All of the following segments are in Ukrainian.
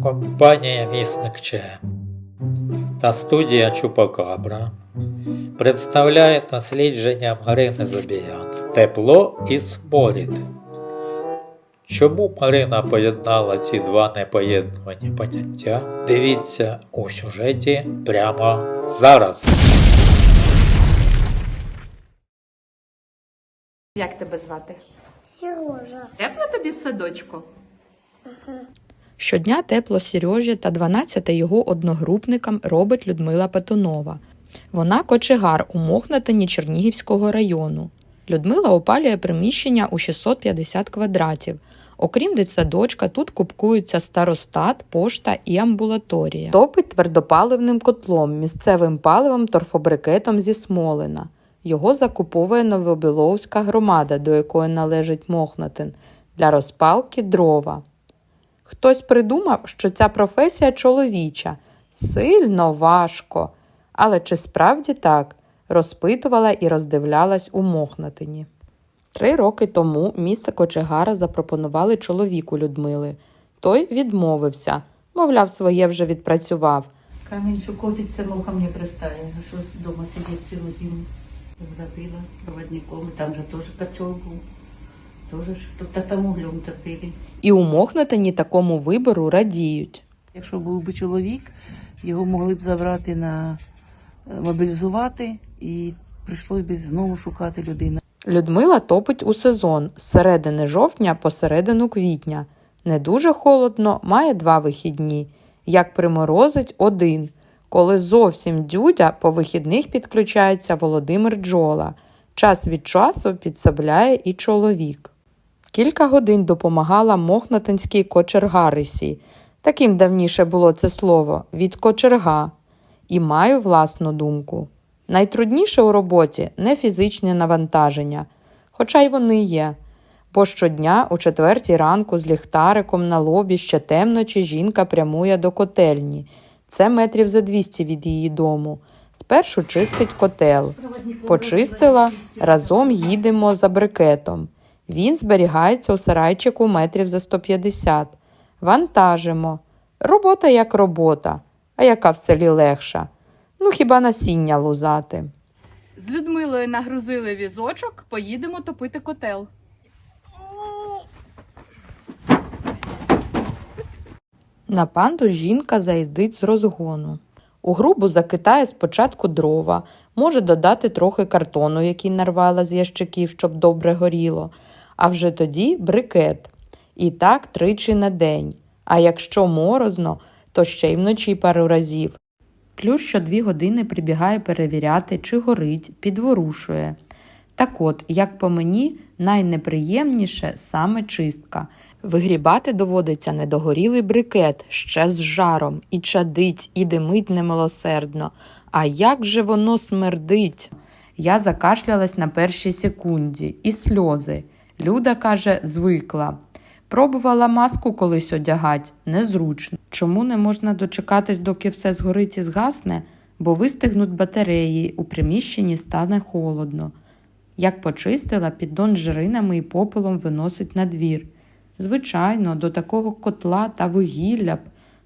Компанія Місник Че та студія Чупакабра представляють дослідження Марини Забіян Тепло і спорід. Чому Марина поєднала ці два непоєднувані поняття? Дивіться у сюжеті прямо зараз. Як тебе звати? Сережа. Тепло тобі в садочку? Щодня тепло Сережі та 12 його одногрупникам робить Людмила Петунова. Вона кочегар у Мохнатині Чернігівського району. Людмила опалює приміщення у 650 квадратів. Окрім дитсадочка, тут купкуються старостат, пошта і амбулаторія. Топить твердопаливним котлом, місцевим паливом торфобрикетом зі Смолина. Його закуповує Новобіловська громада, до якої належить Мохнатин, для розпалки дрова. Хтось придумав, що ця професія чоловіча, сильно важко. Але чи справді так? розпитувала і роздивлялась у Мохнатині. Три роки тому місце кочегара запропонували чоловіку Людмили. Той відмовився, мовляв, своє вже відпрацював. Камінь, що котиться, муха не пристає. А що вдома сидіти цілу зиму? Зробила проводником, там же теж був. Теж ж тут там углем топили. І у Мохнатині такому вибору радіють. Якщо був би чоловік, його могли б забрати на е, мобілізувати і прийшлось би знову шукати людину. Людмила топить у сезон з середини жовтня по середину квітня. Не дуже холодно, має два вихідні. Як приморозить один. Коли зовсім дюдя, по вихідних підключається Володимир Джола. Час від часу підсобляє і чоловік. Кілька годин допомагала мохнатинській кочергарисі. Таким давніше було це слово від кочерга. І маю власну думку. Найтрудніше у роботі не фізичне навантаження, хоча й вони є. Бо щодня о четвертій ранку з ліхтариком на лобі ще темночі жінка прямує до котельні. Це метрів за 200 від її дому. Спершу чистить котел. Почистила, разом їдемо за брикетом. Він зберігається у сарайчику метрів за 150. Вантажимо. Робота як робота. А яка в селі легша? Ну, хіба насіння лузати. З Людмилою нагрузили візочок, поїдемо топити котел. На панду жінка заїздить з розгону. У грубу закидає спочатку дрова, може додати трохи картону, який нарвала з ящиків, щоб добре горіло, а вже тоді брикет. І так тричі на день. А якщо морозно, то ще й вночі пару разів. Плюс що дві години прибігає перевіряти, чи горить, підворушує. Так от, як по мені, найнеприємніше саме чистка. Вигрібати доводиться недогорілий брикет ще з жаром, і чадить, і димить немилосердно. А як же воно смердить? Я закашлялась на першій секунді, і сльози. Люда каже, звикла. Пробувала маску колись одягать, незручно. Чому не можна дочекатись, доки все згорить і згасне? Бо вистигнуть батареї, у приміщенні стане холодно. Як почистила, піддон з жиринами і попелом виносить на двір. Звичайно, до такого котла та вугілля б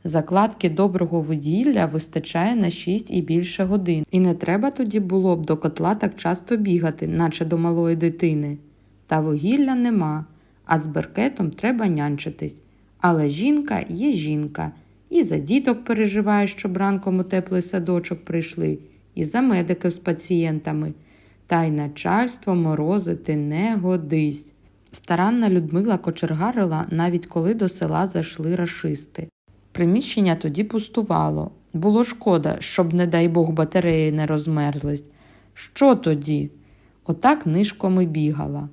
закладки доброго вугілля вистачає на 6 і більше годин. І не треба тоді було б до котла так часто бігати, наче до малої дитини. Та вугілля нема, а з беркетом треба нянчитись. Але жінка є жінка, і за діток переживає, щоб ранком у теплий садочок прийшли, і за медиків з пацієнтами. Та й начальство морозити не годись. Старанна Людмила кочергарила, навіть коли до села зайшли рашисти. Приміщення тоді пустувало. Було шкода, щоб, не дай Бог, батареї не розмерзлись. Що тоді? Отак нишком і бігала.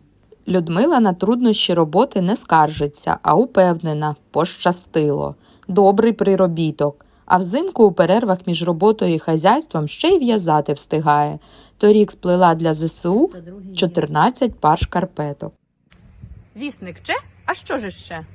Людмила на труднощі роботи не скаржиться, а упевнена, пощастило. Добрий приробіток. А взимку у перервах між роботою і хазяйством ще й в'язати встигає. Торік сплела для ЗСУ 14 пар шкарпеток. Вісник че? А що ж ще?